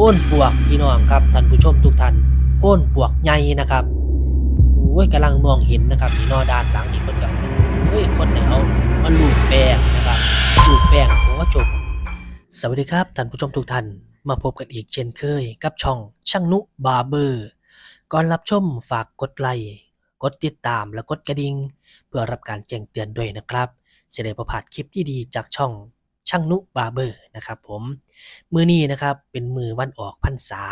อ้นปวกพี่น้องครับท่านผู้ชมทุกท่านโอ้นปวกใหญ่นะครับโอ้ยกำลังมองเห็นนะครับนี่นอด้านหลังนี่คนกับโอ้ยคนเนี่ยเอามาลูบแป้งนะครับลูบแป้งผมว่าจบสวัสดีครับท่านผู้ชมทุกท่านมาพบกันอีกเช่นเคย กับช่องช่างนุบาเบอร์ก่อนรับชมฝากกดไลค์กดติดตามและกดกระดิ่งเพื่อรับการแจ้งเตือนด้วยนะครับจะได้ประพาดคลิปดีๆจากช่อง ช่างนุบาร์เบอร์นะครับผมมือนี้นะครับเป็นมือวันออกพรรษา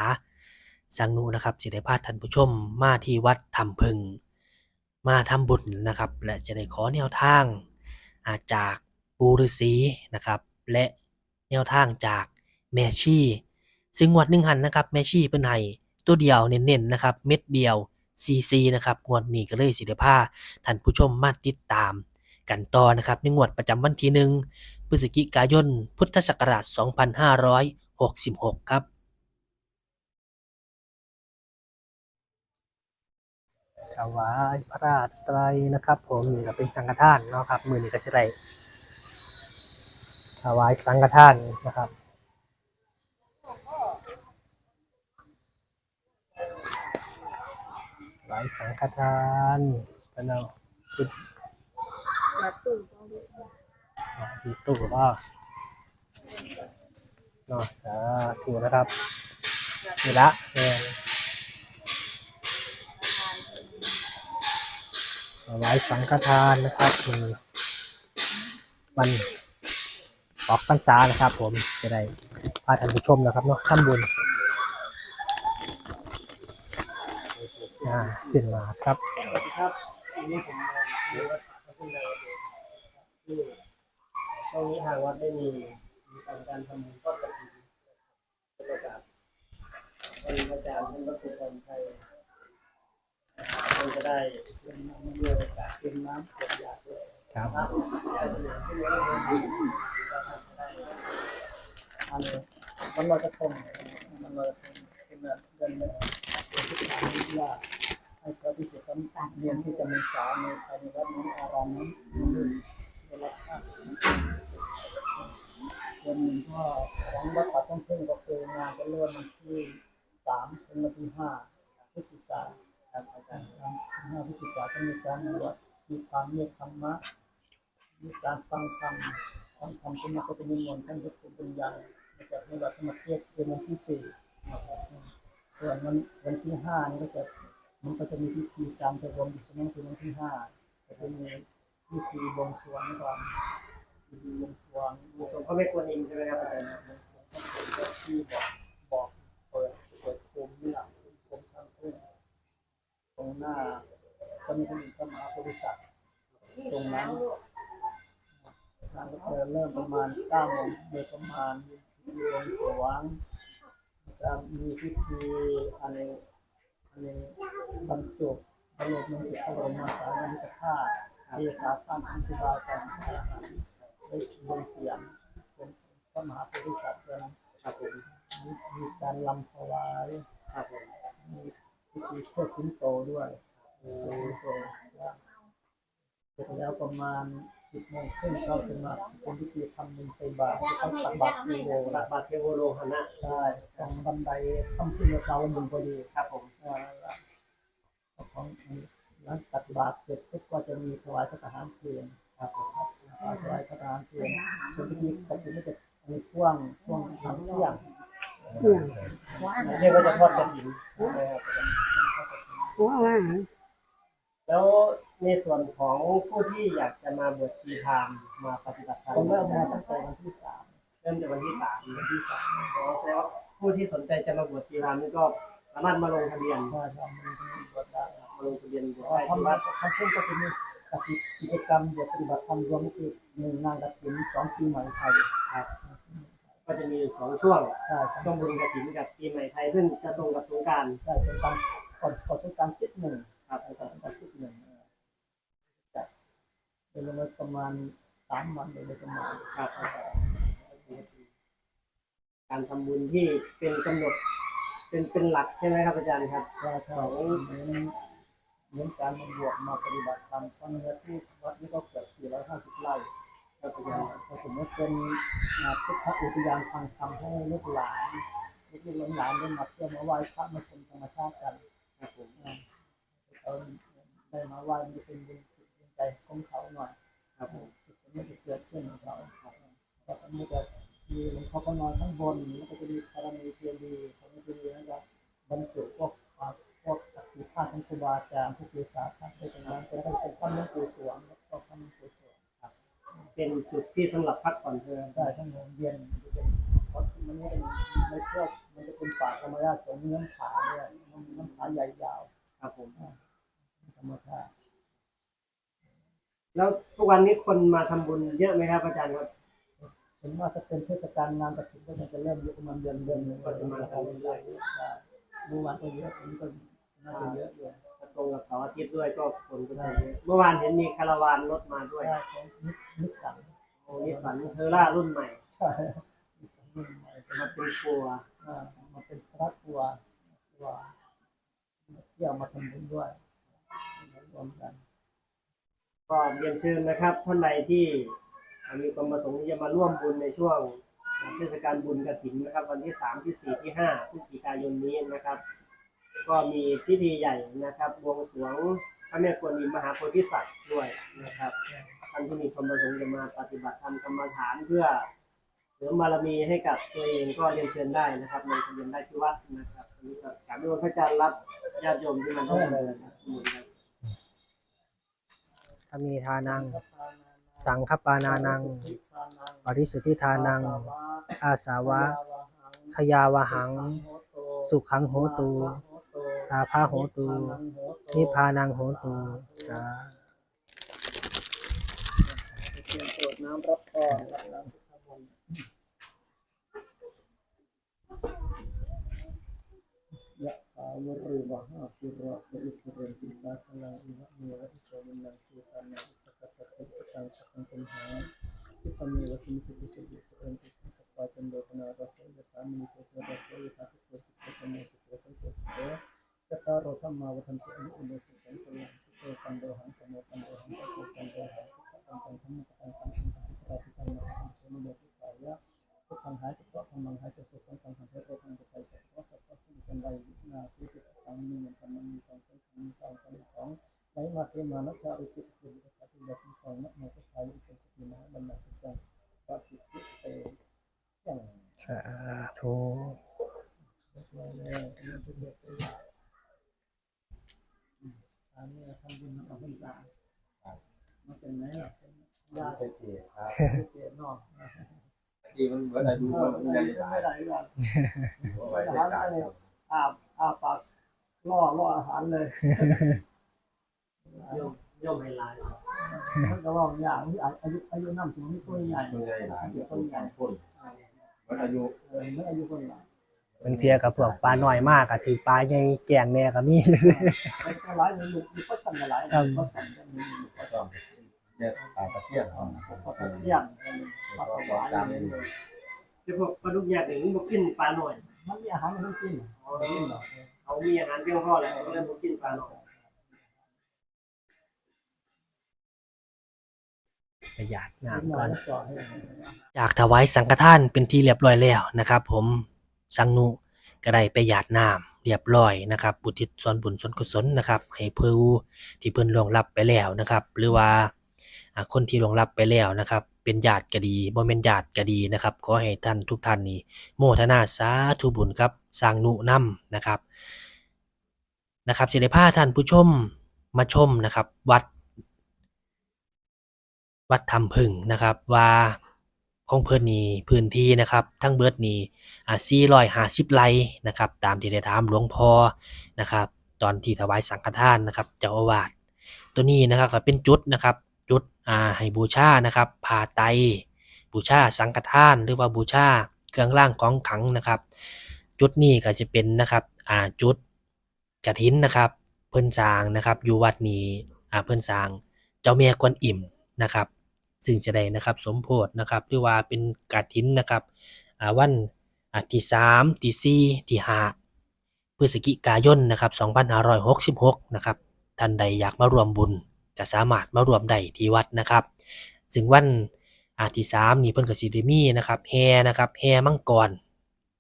สังนุนะครับจะได้พาท่านผู้ชมมาที่วัดทำพึง มาทำบุญนะครับ และจะได้ขอแนวทางอาจากปูฤาษีนะครับ และแนวทางจากแม่ชีซึ่งงวดหนึ่งหันนะครับแม่ชีเป็นไห้ตัวเดียวเน้นๆนะครับ เม็ดเดียวซีซีนะครับงวดนี้ก็เลยสิได้พาท่านผู้ชมมาติดตาม กันต่อนะครับในงวดประจำวันที่หนึ่งพฤศจิกายน พุทธศักราช 2566 ครับ ถวายพระราชไตรนะครับผมนี่ก็เป็นสังฆทานเนาะครับ มือนี้ก็จะได้ถวายสังฆทานนะครับถวายสังฆทานกันเอา จุดวัดตู้ต้องดูที่ตู้ก็เนาะสาธุนะครับนี่ละเออถวายสังฆทานนะครับมีวันออกพรรษานะครับ ผมจะได้พาท่านผู้ชมนะครับเนาะทำบุญอ่าขึ้นมาครับครับทีนี้ผมมาดูวัดพระพุทธ ที่ตรงนี้ทางวัดได้มีมีการการทำบุญทอดกฐินประกาศเป็นอาจารย์ท่านพระครูพรชัยท่านจะได้เป็นน้ำเยอะจากเป็นน้ำเกิดยาด้วยครับครับได้ประโยชน์ที่เยอะเลยอันนี้มันลอยกระทงมันลอยกระทงเป็นเดือนเดือนวิทยาให้พระภิกษุทั้งเรียนที่จะมีสาในภายในวัดนี้อารามนี้ วันนึ่งก็ของวัดป่าต้องพึ่งก็คืองานจะเริ่มวันที่สามถึงวันที่ห้าพฤศจิกาครับอาจารย์ครับห้าพฤศจิกาจะมีการบวชมีความเมตธรรมะมีการฟังธรรมฟังธรรมเป็นมาก็จะมีมนต์ท่านพระครูปัญญามาจากในวัดธรรมเทศเป็นวันที่สี่นะครับส่วนวันวันที่ห้านี่ก็จะมันก็จะมีพิธีการไปบวงสรวงถึงวันที่ห้าจะมี พิธีบวงสรวงก่อนพิธีบวงสรวงบวงสรวงพระแม่กวนอิมใช่ไหมครับอาจารย์บวงสรวงก็เป็นที่บอกบอกเปิดเปิดโคมนี่แหละโคมทางขึ้นตรงหน้าก็มีท่านพระมหาโพธิสัตว์ตรงนั้นทางก็เริ่มประมาณเก้าโมงโดยประมาณพิธีบวงสรวงจะมีพิธีอะไรอันนี้บรรจุบรรลุมันจุพระบรมสารีริกธาตุ ที่สาธารณครูบาอาจารย์ได้ลงเสียงเป็นพระมหาโพธิสัตว์เป็นครับผมมีมีการลำถวายครับผมมีพิธีเชิดสิงโตด้วยเชิดสิงโตแล้วเสร็จแล้วประมาณสิบโมงครึ่งเขาจะมาเป็นพิธีทำบุญใส่บาตรที่เขาตักบาตรเทโวตักบาตรเทโวโลหนะใช่ตรงบันไดทำขึ้นเราบุญพอดีครับผมอ่าแล้วของ หลังตักบาตรเสร็จก็จะมีถวายพระทหารเพลงครับผมครับถวายพระทหารเพลงเป็นพิธีปฏิบัติจะมีช่วงช่วงหลังเที่ยงว้าเรียกว่าจะทอดกระถิ่นว้าแล้วในส่วนของผู้ที่อยากจะมาบวชชีพรามมาปฏิบัติธรรมเริ่มมาตั้งแต่วันที่สามเริ่มจากวันที่สามวันที่สามอ๋อแสดงว่าผู้ที่สนใจจะมาบวชชีพรามนี่ก็สามารถมาลงทะเบียน ลงทะเบียนบวชพอได้ทำที่วัวัดดทำเพิ่มก็จะมีกิจกรรมบวชปฏิบัติธรรมรวมก็คือหนึ่งงานกฐินสองปีใหม่ไทยครับ ก็จะมีอยู่สองช่วงใช่ช่วงบุญกระถิ่นกับปีใหม่ไทยซึ่งจะตรงกับสงกรารใช่สงการก่อนก่อนสงการเจ็ดหนึ่งครับก่อนสงการเจ็ดหนึ่งจัดเป็นเวลาประมาณสามวันโดยประมาณครับ การทำบุญที่เป็นกำหนด เป็นเป็นหลักใช่ไหมครับอาจารย์ครับว่าถ้า เนเหมือนการมาบวชมาปฏิบัติธรรมเพราะเนื้อที่วัดนี้ก็เกือบ450ไร่ก็เป็นก็สมมติเป็นพุทธอุทยานทางธรรมให้ลูกหลานลูกหลานได้มาเที่ยวมาไหว้พระมาชมธรรมชาติกันครับผมเขาได้มาไหว้มันจะเป็นบุญจิตบุญใจของเขาหน่อยครับผมกุศลมันจะเกิดขึ้นของเขาแล้วก็มันจะมีหลวงพ่อก็นอนข้างบนแล้วก็จะมีพ ที่สำหรับพักผ่อนเพลินได้ทั้งโรงเรียนมันจะเป็นเพราะมันไม่เป็นไม่เที่ยวมันจะเป็นป่าธรรมชาติสงเนื้อผาเนี่ยน้ำผาใหญ่ยาวครับผมธรรมชาติแล้วทุกวันนี้คนมาทำบุญเยอะไหมครับอาจารย์ครับเห็นว่าถ้าเป็นเทศกาลงานกระถิ่นก็จะเริ่มเยอะประมาณเดือนเดือนหนึงก็จะมาทำเรื่อยๆเมื่อวานก็เยอะวันนี้ก็น่าจะเยอะอยู่ถ้าตรงกับเสาร์อาทิตย์ด้วยก็คนก็จะเยอะเมื่อวานเห็นมีคาราวานรถมาด้วย สสันเทอร่ารุ่นใหม่ใช่นิสสันรุ่นใหม่มาเป็นครัวอ่ามาเป็นครอบครัวครัวมาเที่ยวมาทำบุญด้วยรวมกันก็เรียนเชิญนะครับท่านใดที่มีความประสงค์ที่จะมาร่วมบุญในช่วงเทศกาลบุญกระถินนะครับ วันที่สามที่สี่ที่ห้าพฤศจิกายนนี้นะครับ ก็มีพิธีใหญ่นะครับบวงสรวงพระแม่กวนอิมมหาโพธิสัตว์ด้วยนะครับท่านที่มีความประสงค์จะมาปฏิบัติธรรมกรรมฐานเพื่อเสริมบารมีให้กับตัวเองก็เรียนเชิญได้นะครับลงทะเบียนได้ที่วัดนะครับอันนี้ก็กราบนิมนต์พระอาจารย์รับญาติโยมที่มาร่วมเลยนะครับถ้ามีทานัง สังฆปานานัง ปริสุทธิทานัง อาสาวะ ขยาวหัง สุขังโหตูอาภาโหตู นิพพานังโหตู สาต รียมตรวจน้ำรั อุติสุริยสัพพิยสิของนักโมกุชายอุปสตินะบรรณาสุจังปะสิทธิเตยังสาธุเลยเลยนี่เป็นเด็กตัวอย่างอันนี้ทำบุญมาเสามาเป็นไหนล่ะเป็นญาติเศรษฐีครับเกียรตินอกที่มันเวลาดูเอมัอนไม่ใหญ่ได้หลายไม่ได้ก่อนไว้ในการครับอาบอาปากล่อล่ออาหารเลยโยมโยมไฮไลท์มันก็ว่าอย่างที่อายุอายุน้ำสูงนี่ตัวใหญ่มันใหญ่หลายคนสองคนมันอายุเออไม่อายุคนหลายบางเทียกับพวกปลาหน้อยมากอะถือปลาใหญ่แกงแน่ก็มีไปก็หลายเลยลูกมีก็สั่งหลายก็สั่งกันมีก็ต้องเนี่ยตาตะเกียบเอานะเที่ยงก็ก็สองหวานจานเองที่พวกปลาดุกแยักษ์เนี่ยมันกินปลาหน่อยมันมีอาหารมันกินอ๋อกินเหรอเขามีอาหารเพียงพอแล้วเขาก็เลยบ่กินปลาหน่อย ประหยัดน้ำก่อนแล้วจ่อให้จากถวายสังฆทานเป็นที่เรียบร้อยแล้วนะครับ ผมสังนุก็ได้ไปหยาดน้ำเรียบร้อยนะครับ บุทิศส่วนบุญส่วนกุศลนะครับ ให้ผู้ที่เพิ่นล่วงลับไปแล้วนะครับ หรือว่าคนที่ล่วงลับไปแล้วนะครับ เป็นญาติก็ดีบ่แม่นญาติก็ดีนะครับ ขอให้ท่านทุกท่านนี่โมทนาสาธุบุญครับสร้างนุนำนะครับนะครับสิได้พาท่านผู้ชมมาชมนะครับ วัด วัดถ้ำผึ่งนะครับว่าของเพิ่นนี่พื้นที่นะครับ ทั้งเบิดนี่อ่า450ไร่นะครับ ตามที่ได้ถามหลวงพ่อนะครับ ตอนที่ถวายสังฆทานนะครับ เจ้าอาวาสตัวนี้นะครับก็เป็นจุดนะครับ จุดอ่าให้บูชานะครับผ้าไต บูชาสังฆทาน หรือว่าบูชาเครื่องร่างของขังนะครับ จุดนี้ก็จะเป็นนะครับอ่าจุดกฐินนะครับ เพิ่นสร้างนะครับอยู่วัดนี้อ่าเพิ่นสร้างเจ้าแม่กวนอิ่มนะครับ ซึ่งจะได้นะครับสมโพธนะครับหรือว่าเป็นกฐินนะครับอ่าวันอ่ามที่3ที่ที่5พฤศจิกายนนะครับ2566นะครับท่านใดอยากมารวมบุญก็สามารถมารวมได้ที่วัดนะครับซึ่งวันอาที่3นี่เพิ่นก็สิได้มีนะครับแหนะครับแห่มังกร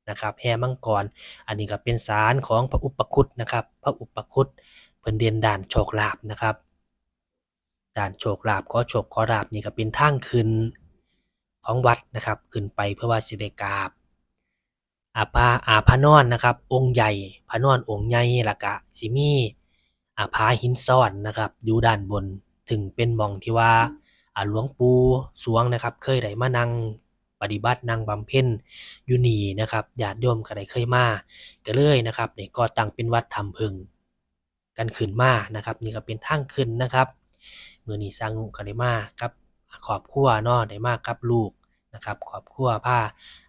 นะครับแห่มังกร อันนี้ก็เป็นศาลของพระอุปคุตนะครับ พระอุปคุตเพิ่นเด่นด่านโชคลาภนะครับ ด่านโชคลาภขอโชคขอลาภนี่ก็เป็นทางขึ้นของวัดนะครับ ขึ้นไปเพื่อว่าสิได้กราบอาปาอาพระนอนนะครับ องค์ใหญ่พระนอนองค์ใหญ่ละกะสิมีอาผาหินซ้อนนะครับอยู่ด้านบนถึงเป็นมองที่ว่าอาหลวงปู่สวงนะครับ เคยได้มานั่งปฏิบัตินั่งบำเพ็ญอยู่นี่นะครับญาติโยมก็ได้เคยมาก็เลยนะครับนี่ก็ตั้งเป็นวัดธรรมพึงกันขึ้นมานะครับ นี่ก็เป็นทางขึ้นนะครับ มือนี้สร้างนุก็ได้มากับครอบครัวเนาะได้มากับลูกนะครับครอบครัวผ้า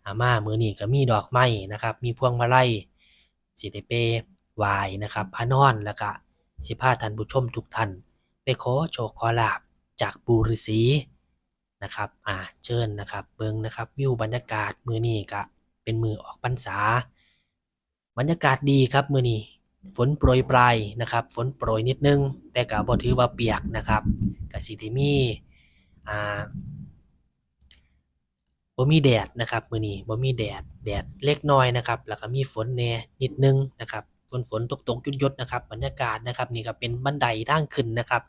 อาม่ามือนี้ก็มีดอกไม้นะครับ มีพวงมาลัยสิได้ไปไหวายนะครับพระนอนแล้วก็สิพาท่านผู้ชมทุกท่านไปขอโชคขอลาบจากปูฤาษีนะครับอ่าเชิญนะครับ เบิงนะครับวิวบรรยากาศมือนี้ก็เป็นมือออกพรรษา บรรยากาศดีครับมือนี้ ฝนโปรยปลายนะครับ ฝนโปรยนิดนึง แต่ก็บ่ถือว่าเปียกนะครับกสิที่มีอ่าบ่มีแดดนะครับมื้อนี้บ่มีแดดแดดเล็กน้อยนะครับ แล้วก็มีฝนแน่นิดนึงนะครับฝนฝนตกตกยุดยุดนะครับบรรยากาศนะครับนี่ก็เป็นบันไดทางขึ้นนะครับ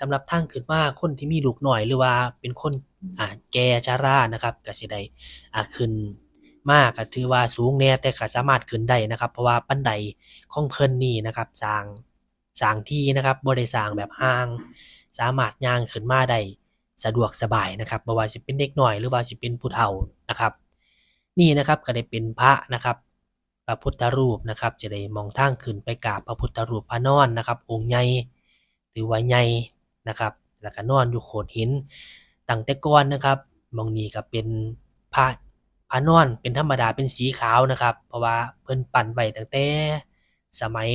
สำหรับทางขึ้นมาคนที่มีลูกหน่อยหรือว่าเป็นคนอ่าแก่ชรานะครับก็สิได้อ่าขึ้น มากก็ถือว่าสูงแน่แต่ก็สามารถขึ้นได้นะครับ เพราะว่าบันไดของเพิ่นนี่นะครับสร้างสร้างที่นะครับบ่ได้สร้างแบบห่าง สามารถย่างขึ้นมาได้สะดวกสบายนะครับบ่ว่าสิเป็นเด็กน้อยหรือว่าสิเป็นผู้เฒ่านะครับ นี่นะครับก็ได้เป็นพระนะครับพระพุทธรูปนะครับ จะได้มองทางขึ้นไปกราบพระพุทธรูปพระนอนนะครับ องค์ใหญ่หรือว่าใหญ่นะครับ แล้วก็นอนอยู่โขดหินตั้งแต่ก่อนนะครับมองนี้ก็เป็นพระ พระนอนเป็นธรรมดาเป็นสีขาวนะครับ เพราะว่าเพิ่นปั่นไว้ตั้งแต่สมัย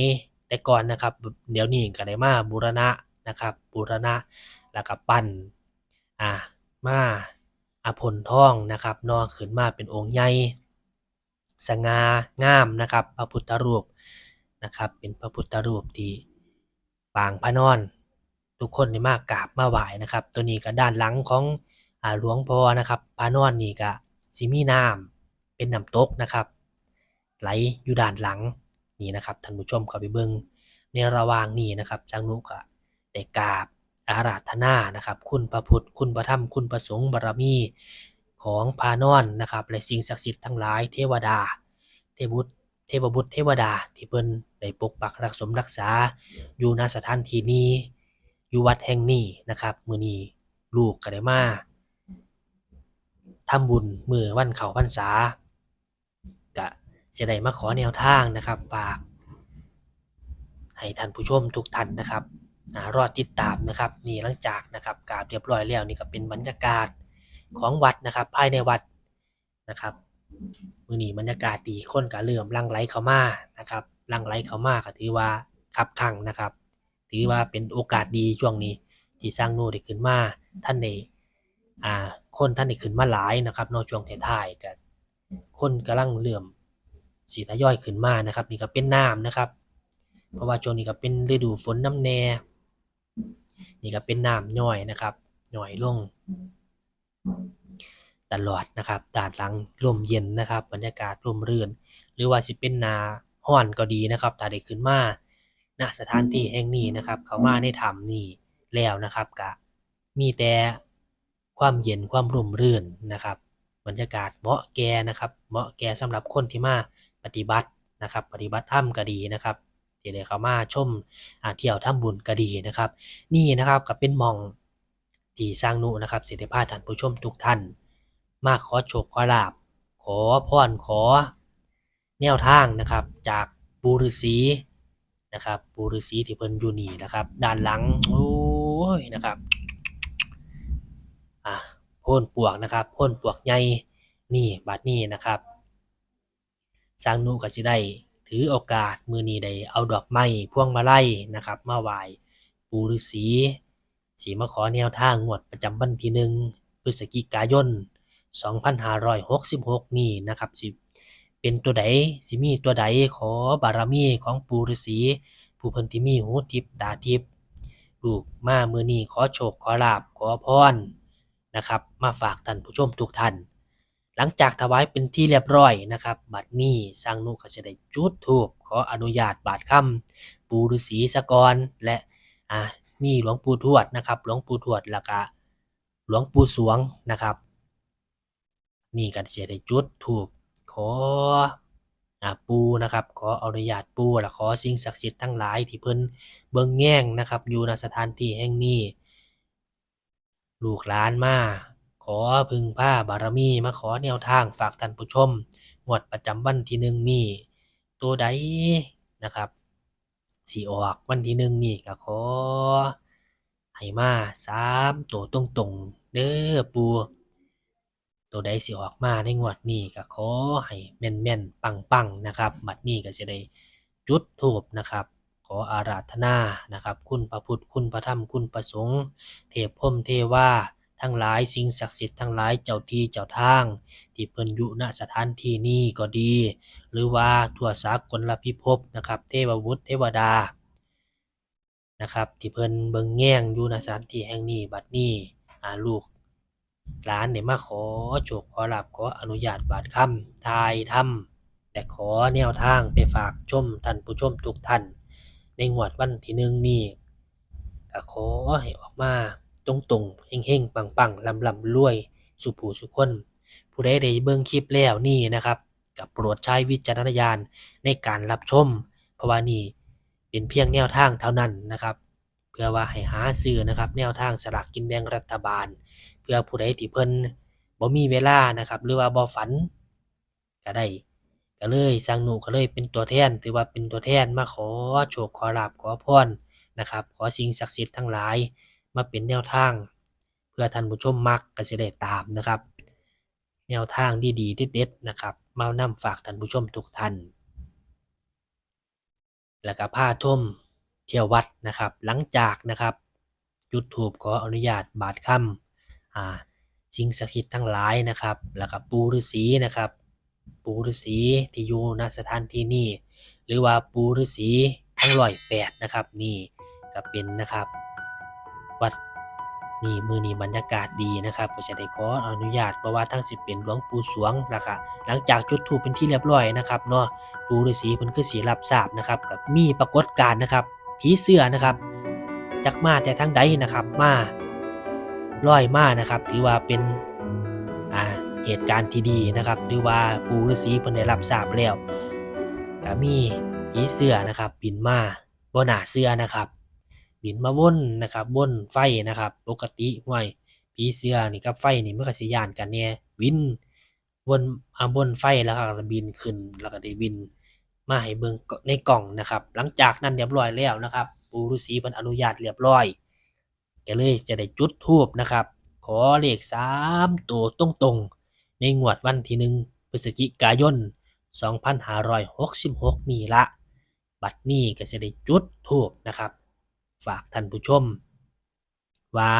แต่ก่อนนะครับ เดี๋ยวนี้ก็ได้มาบูรณะนะครับ บูรณะแล้วก็ปั้นอ่ามาอาพลทองนะครับนอขึ้นมาเป็นองค์ใหญ่สง่างามนะครับ พระพุทธรูปนะครับ เป็นพระพุทธรูปที่ปางพระนอน ทุกคนได้มากราบมาไหว้นะครับ ตัวนี้ก็ด้านหลังของอหลวงพ่อนะครับพระนอนนี่ก็ สิมีน้ำเป็นน้ำตกนะครับ ไหลอยู่ด้านหลังนี่นะครับท่านผู้ชมเข้าไปเบิงในระหว่างนี้นะครับจังนุก็ได้กราบอาราธนานะครับ คุณพระพุทธคุณพระธรรมคุณพระสงฆ์บารมีของพานอนนะครับและสิ่งศักดิ์สิทธิ์ทั้งหลายเทวดา เทวุตเทวบุตรเทวดาที่เพิ่นได้ปกปักรักสมรักษา อยู่ณสถานที่นี้อยู่วัดแห่งนี้นะครับ มือนี้ลูกก็ได้มา ทำบุญมือวันเขาพรรษากะจะได้มาขอแนวทางนะครับฝาก ให้ท่านผู้ชมทุกท่านนะครับรอติดตามนะครับนี่หลังจากนะครับกราบเรียบร้อยแล้วนี่ก็เป็นบรรยากาศของวัดนะครับ ภายในวัดนะครับมือนี้บรรยากาศดีคนก็เริ่มลังไหลเข้ามานะครับลังไหลเข้ามาก็ถือว่าคับขังนะครับ ถือว่าเป็นโอกาสดีช่วงนี้ที่สร้างโน่ได้ขึ้นมาท่านใน อ่า คนท่านนี่ขึ้นมาหลายนะครับนอกช่วงท้ายๆก็คนกำลังเลื่อมสีทยอยขึ้นมานะครับ นี่ก็เป็นน้ำนะครับ เพราะว่าช่วงนี้ก็เป็นฤดูฝนน้ำแน่นี่ก็เป็นน้ำย่อยนะครับย่อยลง ตลอดนะครับด้านหลังลมเย็นนะครับ บรรยากาศลมรื่น หรือว่าสิเป็นนาห้อนก็ดีนะครับถ้าได้ขึ้นมาณสถานที่แห่งนี้นะครับ เขามาในถ้ำนี่แล้วนะครับกะมีแต่ ความเย็นความร่มรื่นนะครับ บรรยากาศเหมาะแก่นะครับ เหมาะแก่สำหรับคนที่มาปฏิบัตินะครับ ปฏิบัติธรรมก็ดีนะครับที่ได้เข้ามาชมอ่าเที่ยวทำบุญก็ดีนะครับ นี่นะครับก็เป็นมองที่สร้างนุนะครับเสด็จพาท่านผู้ชมทุกท่าน มาขอโชคขอลาบ ขอพรขอ แนวทางนะครับ จากปูฤาษีนะครับปูฤาษีที่เพิ่นอยู่นี่นะครับ ด้านหลังโอ้ยนะครับ พ่นปวกนะครับพ่นปวกใหญ่นี่บัดนี้นะครับสร้างนุก็สิได้ถือโอกาสมือนี้ได้เอาดอกไม้พวงมาลัยนะครับมาไหว้ปู่ฤาษีสีมาขอแนวทางงวดประจำวันที่หนึ่งพฤศจิกายน 2566 นี่นะครับสิเป็นตัวใดสิมีตัวใดขอบารมีของปู่ฤาษีผู้เพิ่นที่มีหูทิพตาทิพลูกมามือนี้ขอโชคขอลาบขอพร นะครับมาฝากท่านผู้ชมทุกท่าน หลังจากถวายเป็นที่เรียบร้อยนะครับ บัดนี้สร้างนุก็จะได้จุดธูปขออนุญาตบาทคำปูฤาษีสกรและอ่ามีหลวงปู่ทวดนะครับหลวงปู่ทวดแล้วก็หลวงปู่สวงนะครับ นี่ก็จะได้จุดธูปขออปูนะครับขออนุญาตปูและขอสิ่งศักดิ์สิทธิ์ทั้งหลายที่เพิ่นเบิ่งแง่งนะครับอยู่ณสถานที่แห่งนี้ ลูกหลานมา ขอพึงผ้าบารมีมาขอแนวทางฝากท่านผู้ชมงวดประจำวันที่หนึ่งนี่ตัวใดนะครับสีออกวันที่หนึ่งนี่ก็ขอให้มาสามตัวตรงๆเด้อปูตัวใดสิออกมาในงวดนี้ก็ขอให้แม่นๆปังๆนะครับบัดนี้ก็จะได้จุดธูปนะครับ ขออาราธนานะครับ คุณพระพุทธคุณพระธรรมคุณพระสงฆ์เทพพรมเทวาทั้งหลายสิ่งศักดิ์สิทธิ์ทั้งหลายเจ้าที่เจ้าทาง ที่เพิ่นอยู่ณสถานที่นี้ก็ดี หรือว่าทั่วสากลพิภพนะครับ เทววุฒิเทวดานะครับที่เพิ่นเบิ่งแง่งอยู่ณสถานที่แห่งนี้บัดนี้อาลูกหลานเนี่ยมาขอโชคขอลาบขออนุญาตบาดคำทายทำแต่ขอแนวทางไปฝากชมท่านผู้ชมทุกท่าน ในงวดวันที่หนึ่งนี้ก็ขอให้ออกมาตรงตรงๆเฮงๆปังลำลำรวย สุผูสุคนผู้ใดได้เบิ่งคลิปแล้วนี่นะครับกับโปรดใช้วิจารณญาณในการรับชม เพราะว่านี่เป็นเพียงแนวทางเท่านั้นนะครับ เพื่อว่าให้หาซื้อนะครับ แนวทางสลากกินแบ่งรัฐบาล เพื่อผู้ใดที่เพิ่นบ่มีเวลานะครับ หรือว่าบ่ฝันก็ได้ ก็เลยสร้างหนูก็เลยเป็นตัวแทนถือว่าเป็นตัวแทนมาขอโชคขอลาบขอพรนะครับ ขอสิ่งศักดิ์สิทธิ์ทั้งหลายมาเป็นแนวทาง เพื่อท่านผู้ชมมักก็จะได้ตามนะครับ แนวทางดีๆเด็ดๆนะครับ มานำฝากท่านผู้ชมทุกท่านแล้วก็ผ้าท่มเที่ยววัดนะครับ หลังจากนะครับจุดถูปขออนุญาตบาทค่ำอ่าสิ่งศักดิ์สิทธิ์ทั้งหลายนะครับ แล้วก็ปูฤาษีนะครับ ปูฤาษีที่อยู่ณสถานที่นี้หรือว่าปูฤาษีทั้งร้อยแปดนะครับ นี่ก็เป็นนะครับ วัดนี่มือนี้บรรยากาศดีนะครับก็จะได้ขออนุญาตเพราะว่าทั้งสิบเป็นหลวงปู่สวงนะครับหลังจากจุดธูปเป็นที่เรียบร้อยนะครับเนาะปูฤาษีเพิ่นคือสีรับทราบนะครับกับมีปรากฏการณ์นะครับผีเสื้อนะครับจักมาแต่ทั้งใดนะครับมาลอยมานะครับ ถือว่าเป็น เหตุการณ์ที่ดีนะครับหรือว่าปูฤาษีเพิ่นได้รับทราบแล้วก็มีผีเสื้อนะครับบินมาบ่น่าเสื้อนะครับบินมาวนนะครับวนไฟนะครับ ปกติห้วยผีเสื้อนี่กับไฟนี่มันก็สิย่านกันเนี่ยบินวนอาบนไฟแล้วก็บินขึ้นแล้วก็ได้บินมาให้เบิ่งในกล่องนะครับ หลังจากนั้นเรียบร้อยแล้วนะครับ ปู่ฤาษีเพิ่นอนุญาตเรียบร้อยก็เลยจะได้จุดธูปนะครับ ขอเลข3ตัวตรงๆ ในงวดวันที่หนึ่งพฤศจิกายน 2566 นี่ละ บัดนี้ก็จะได้จุดธูปนะครับ ฝากท่านผู้ชม ว่า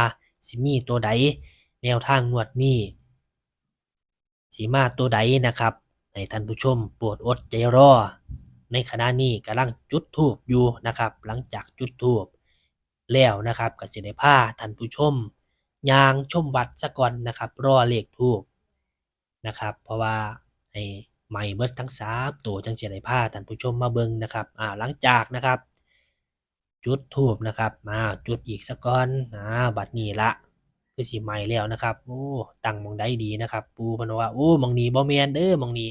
สิมีตัวใด แนวทางงวดนี้สิมาตัวใดนะครับ ให้ท่านผู้ชมโปรดอดใจรอ ในขณะนี้กำลังจุดธูปอยู่นะครับ หลังจากจุดธูปแล้วนะครับก็สิได้พาท่านผู้ชมยางชมวัดซะก่อนนะครับ รอเลขธูป นะครับ เพราะว่าให้ใหม่เบิดทั้งสามตัวจังเสิได้าท่านผู้ชมมาเบิ่งนะครับอ่าหลังจากนะครับ จุดทูบนะครับมาจุดอีกสักก้อนอ่าบัดนี้ละคือสิใหม่แล้วนะครับโอ้ตั้งมองได้ดีนะครับ ปูพนว่าโอ้มองนี้บ่แมนเด้อมองนี้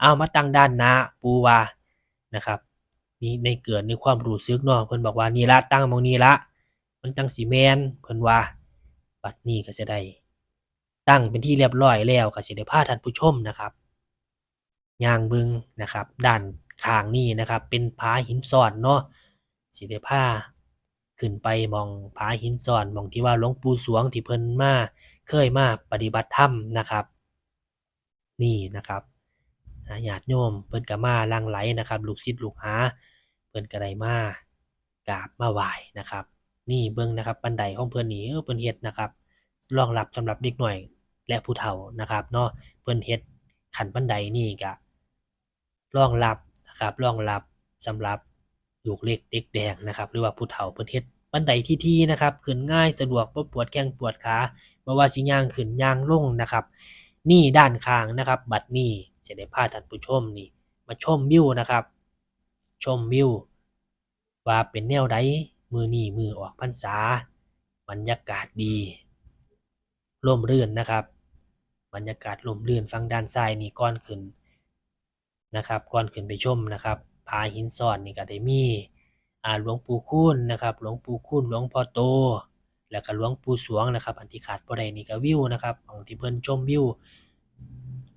เอามาตั้งด้านหน้าปูว่านะครับมีในเกิดในความรู้สึกเนาะเพิ่นบอกว่านี่ละตั้งมองนี้ละมันจังสิแมนเพิ่นว่าบัดนี้ก็จะได้ ตั้งเป็นที่เรียบร้อยแล้วก็สิได้พาท่านผู้ชมนะครับย่างเบิงนะครับด้านข้างนี้นะครับ เป็นผาหินซ้อนเนาะสิได้พาขึ้นไปมองผาหินซ้อนมองที่ว่าหลวงปู่สวงที่เพิ่นมาเคยมาปฏิบัติธรรมนะครับ นี่นะครับอาญาติโยมเพิ่นก็มาลังไหลนะครับ ลูกศิษย์ลูกหาเพิ่นก็ได้มากราบมาไหว้นะครับ นี่เบิ่งนะครับบันไดของเพิ่นนี่เพิ่นเฮ็ดนะครับรองรับสำหรับเด็กหน่อย และผู้เฒ่านะครับเนาะเพิ่นเฮ็ดขันบันไดนี่ก็รองรับนะครับรองรับสำหรับลูกเล็กเด็กแดงนะครับ หรือว่าผู้เฒ่าเพิ่นเฮ็ดบันไดที่ที่นะครับขึ้นง่ายสะดวกบ่ปวดแข้งปวดขาบ่ว่าสิย่างขึ้นย่างลงนะครับ นี่ด้านข้างนะครับ บัดนี้จะได้พาท่านผู้ชมนี่ มาชมวิวนะครับ ชมวิวว่าเป็นแนวใดมือนี่มือออกพรรษา บรรยากาศดีร่มรื่นนะครับ บรรยากาศร่มรื่นฟังด้านซ้ายนี่ก้อนขึ้นนะครับก้อนขึ้นไปชมนะครับผาหินซอนนี่ก็ได้มีอ่าหลวงปู่คูณนะครับหลวงปู่คูณหลวงพ่อโต แล้วก็หลวงปู่สวงนะครับ อันที่ขาดบ่ได้นี่ก็วิวนะครับของที่เพิ่นชมวิว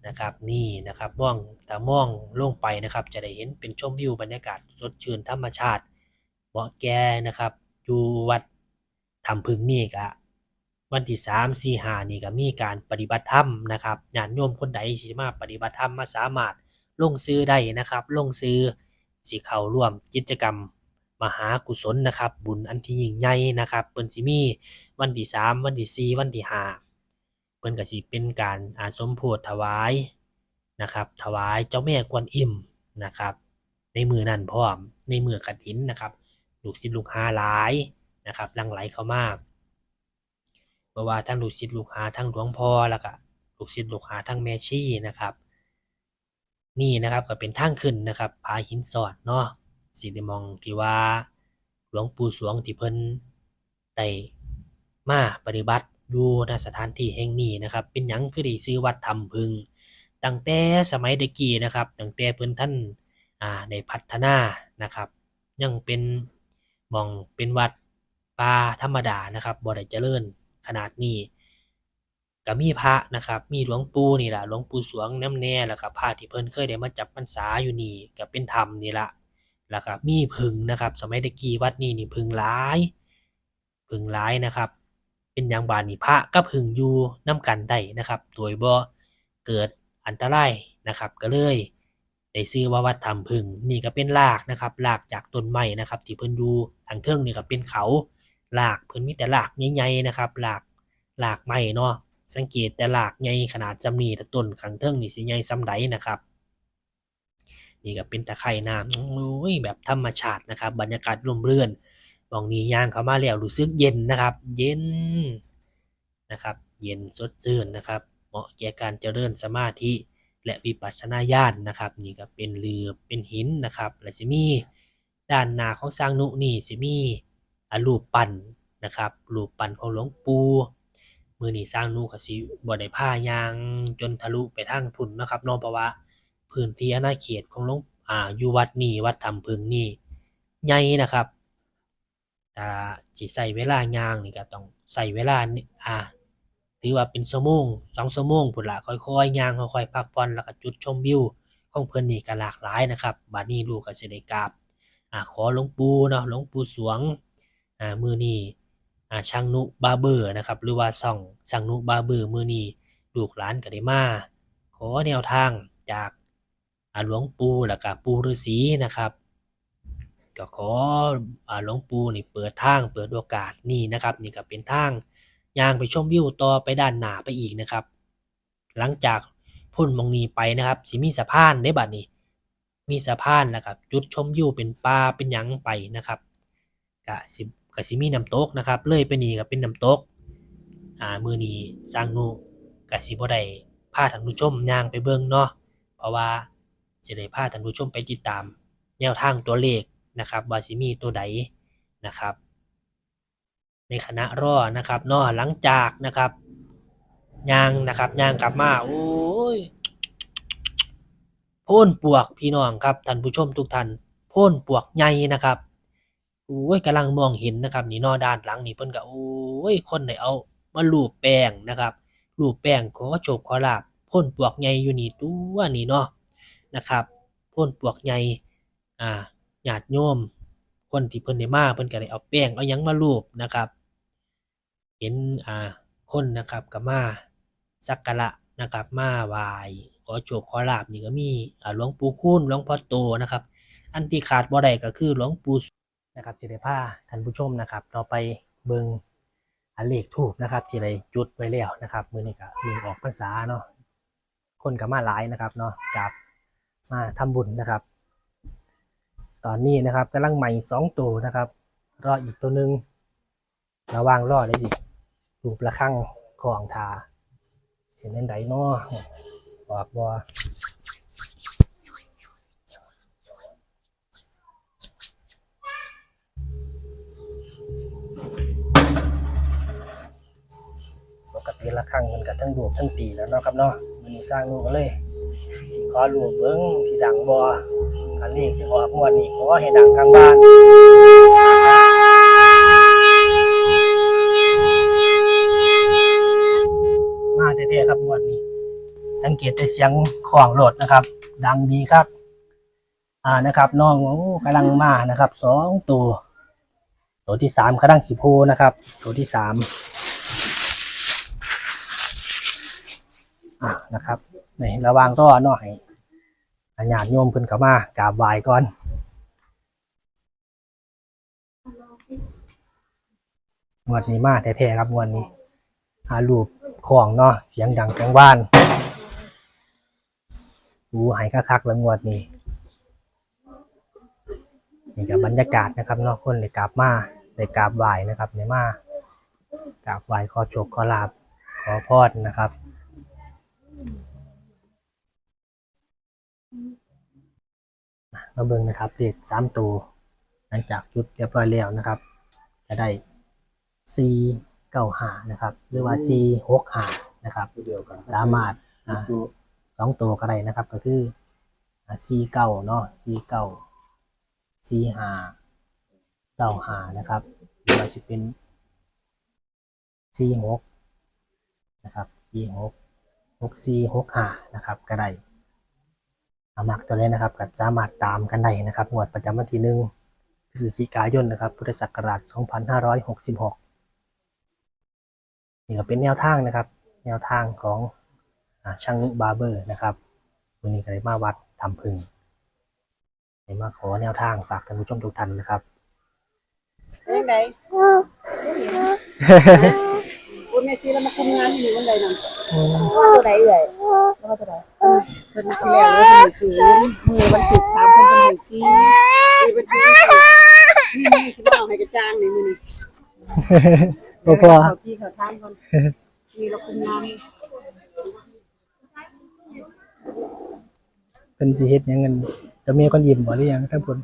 นะครับนี่นะครับมองถ้ามองลงไปนะครับ จะได้เห็นเป็นชมวิวบรรยากาศสดชื่นธรรมชาติเหมาะแก่นะครับอยู่วัดทำพึงนี่ก็ วันที่สามสี่ห้านี่ก็มีการปฏิบัติธรรมนะครับญาติโยมคนใดสิมาปฏิบัติธรรมมาสามารถลงซื้อได้นะครับ ลงซื้อสิเข้าร่วมกิจกรรมมหากุศลนะครับ บุญอันที่ยิ่งใหญ่นะครับเปิ้นสิมีวันที่สามวันที่สี่วันที่ห้าเปิ้นก็สิเป็นการอาสมโพธิถวายนะครับ ถวายเจ้าแม่กวนอิมนะครับ ในมือนั่นพร้อมในมือกฐินนะครับลูกศิษย์ลูกหาหลายนะครับลังไหลเข้ามาเพราะว่าทั้งลูกศิษย์ลูกหาทั้งหลวงพ่อแล้วก็ลูกศิษย์ลูกหาทั้งแม่ชีนะครับ นี่นะครับก็เป็นทางขึ้นนะครับผาหินสอดเนาะสิได้มองที่ว่าหลวงปู่สวงที่เพิ่นได้มาปฏิบัติอยู่ณสถานที่แห่งนี้นะครับ เป็นหยังคือได้ชื่อวัดถ้ำพึงตั้งแต่สมัยตะกี้นะครับตั้งแต่เพิ่นท่านอ่าได้พัฒนานะครับ ยังเป็นมองเป็นวัดป่าธรรมดานะครับบ่ได้เจริญ ขนาดนี้ก็มีพระนะครับ มีหลวงปู่นี่ละหลวงปู่สวงน้ำแน่แล้วก็พระที่เพิ่นเคยได้มาจับพรรษาอยู่นี่ก็เป็นธรรมนี่ละแล้วก็มีผึ่งนะครับ สมัยตะกี้วัดนี้นี่ผึ่งหลายผึ่งหลายนะครับ เป็นอย่างบานนี่พระก็ผึ่งอยู่น้ำกันได้นะครับ โดยบ่เกิดอันตรายนะครับ ก็เลยได้ชื่อว่าวัดถ้ำผึ่งนี่ก็เป็นรากนะครับรากจากต้นไม้นะครับ ที่เพิ่นอยู่ทางเทิงนี่ก็เป็นเขา รากเพิ่นมีแต่รากใหญ่ๆนะครับรากรากไม้เนาะสังเกตแต่หลากใหญ่ขนาดจำนีแต่ต้นขังเทิงนี่สิใหญ่ซ้ำใดนะครับ นี่ก็เป็นตะไคร่น้ำโอ้ยแบบธรรมชาตินะครับ บรรยากาศร่มรื่นมองนี้ย่างเข้ามาแล้วรู้สึกเย็นนะครับ เย็นนะครับ เย็นสดชื่นนะครับ เหมาะแก่การเจริญสมาธิและวิปัสสนาญาณนะครับ นี่ก็เป็นเรือเป็นหินนะครับ และจะมีด้านหน้าของสร้างนุนี่สิมี รูปปั้นนะครับรูปปั้นของหลวงปู่มือนี้สร้างนูก็สิบ่ได้พายางจนทะลุไปทางพุ่นนะครับเนาะเพราะว่าพื้นที่อาณาเขตของหลวงอ่าอยู่วัดนี้วัดถ้ำพึงนี่ใหญ่นะครับถ้าสิใช้เวลายางนี่ก็ต้องใช้เวลานี่อ่าถือว่าเป็นชั่วโมงสองชั่วโมงพุ่นละค่อยๆย่างค่อยๆพักผ่อนแล้วก็จุดชมวิวของเพิ่นนี่ก็หลากหลายนะครับบัดนี้ลูกก็สิได้กราบอ่าขอหลวงปู่เนาะหลวงปู่สวง อ่ามือนี้อ่าช่างนุบาร์เบอร์นะครับหรือว่าส่องช่างนุบาร์เบอร์มือนี้ลูกหลานก็ได้มาขอแนวทางจากาหลวงปู่แล้วก็ปู่ฤาษีนะครับ ก็ขอหลวงปู่นี่เปิดทางเปิดโอกาสนี่นะครับ นี่ก็เป็นทางย่างไปชมวิวต่อไปด้านหน้าไปอีกนะครับ หลังจากพ้นมองนีไปนะครับสิมีสะพานได้บัดนี้ มีสะพานนะครับ จุดชมวิวเป็นป่าเป็นหยังไปนะครับก็สิ ก็สิมีน้ำตกนะครับ เลยไปนี่ก็เป็นน้ำตกอ่ามือนี้สร้างนูกสิบ่ได้พาท่านผู้ชมย่างไปเบิ่งเนาะเพราะว่าสิได้พาท่านผู้ชมไปติดตาม แนวทางตัวเลขนะครับว่าสิมีตัวใดนะครับ ในคณะรอนะครับเนาะหลังจากนะครับย่างนะครับย่างกลับมาโอ้ยพ่นปวกพี่น้องครับท่านผู้ชมทุกท่านพ่นปวกใหญ่นะครับ โอ้ยกำลังมองเห็นนะครับนี่นอด้านหลังนี่เพิ่นก็โอ้ยคนไหนเอามาลูบแป้งนะครับลูบแป้งขอโชคขอลาบพ่นปวกใหญ่อยู่นี่ตัวนี่เนาะนะครับพ่นปวกใหญ่อ่าญาติโยม คนที่เพิ่นได้มาเพิ่นก็ได้เอาแป้งเอาหยังมาลูบนะครับ เห็นอ่าคนนะครับก็มาสักการะนะครับมาไหว้ขอโชคขอลาบนี่ก็มีอ่าหลวงปู่คูณหลวงพ่อโตนะครับ อันที่ขาดบ่ได้ก็คือหลวงปู่ นะครับสิได้าท่านผู้ชมนะครับ เราไปเบิงอันเลขถูกนะครับที่ได้จุดไว้แล้วนะครับ มือนี้ก็มือออกพรรษาเนาะคนก็มาหลายนะครับเนาะกับมาทำบุญนะครับ ตอนนี้นะครับกำลังใหม่สองตัวนะครับ รออีกตัวหนึ่งระว่างรอได้สิรูประฆังของทาเห็นอันใดเนาะออกบ่ กติละครั้งมันก็ทั้งดูบทั้งตีแล้วเนาะครับเนาะมันสร้างลูกก็เลยขอลูกเบิ้งสิดังบ่อันนี้สิออกงวดนี้ขอให้ดังกลางบ้านมาเท่ๆครับงวดนี้ สังเกตแต่เสียงของรถนะครับ ดังดีครับ อ่านะครับน้องโอ้กำลังมานะครับสองตัว ตัวที่สามกำลังสิโพนะครับ ตัวที่สาม อ่านะครับนี่ระวังต่อหน่อยอาญาติโยมเพิ่นเข้ามากราบไหว้ก่อนงวดนี้มาแท้ๆครับงวดนี้หารูปของเนาะเสียงดังกลางบ้านดูหายคักๆแล้วงวดนี้นี่กับบรรยากาศนะครับเนาะคนเลยกราบมาเลยกราบไหว้นะครับเนี่ยมากราบไหว้ขอโชคขอลาบขอพรนะครับ มาเบิ่งนะครับเลขสามตัวหลังจากจุดเรียบร้อยแล้วนะครับ จะได้ C เก้าหานะครับ หรือว่า C หกหานะครับเดียวกันสามารถอ่าดูสองตัวก็ได้นะครับก็คืออ่า C เก้าเนาะ C เก้า C หาเก้าหานะครับหรือว่าจะเป็น C หกนะครับ C หก หก C หกหานะครับก็ได้อามักตัวนี้นะครับก็สามารถตามกันได้นะครับงวดประจำวันที่หนึ่งพฤศจิกายนนะครับพุทธศักราช 2566 นี่ก็เป็นแนวทางนะครับ แนวทางของอาช่างนุบาร์เบอร์นะครับวันนี้ก็ได้มาวัดทำพึงได้มาขอแนวทางฝากท่านผู้ชมทุกท่านนะครับยังไงคุณแม่ซีแล้วมาคุมงานอยู่วันใดนั่น ตัวไหนเอ่ยแล้วก็ตัวไหนเพิ่นที่แล้วเลยเป็นศูนย์มือวันศุกร์ถามเพิ่นเป็นหนึ่งซีมีเป็นที่นี่สิบ่เอาให้กระจ้างนี่มื้อนี้พ่อพอเขาที่เขาทางก่อนมีเราคุมงานเป็นสิเฮ็ดหยังเงินจะมีคนยิ้มบ่หรือยังท่านผล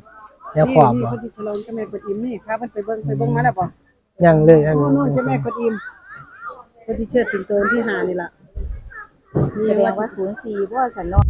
แนวความบ่เพิ่นที่ฉลองเจ้าแม่กวนอิมนี่พาเพิ่นไปเบิ่งไปเบิ่งมาแล้วบ่ยังเลยยังโน่นเจ้าแม่กวนอิม เพิ่นที่เชิดสิงโตที่หานี่ล่ะแสดงว่าศูนย์สี่เพราะว่าสันนอก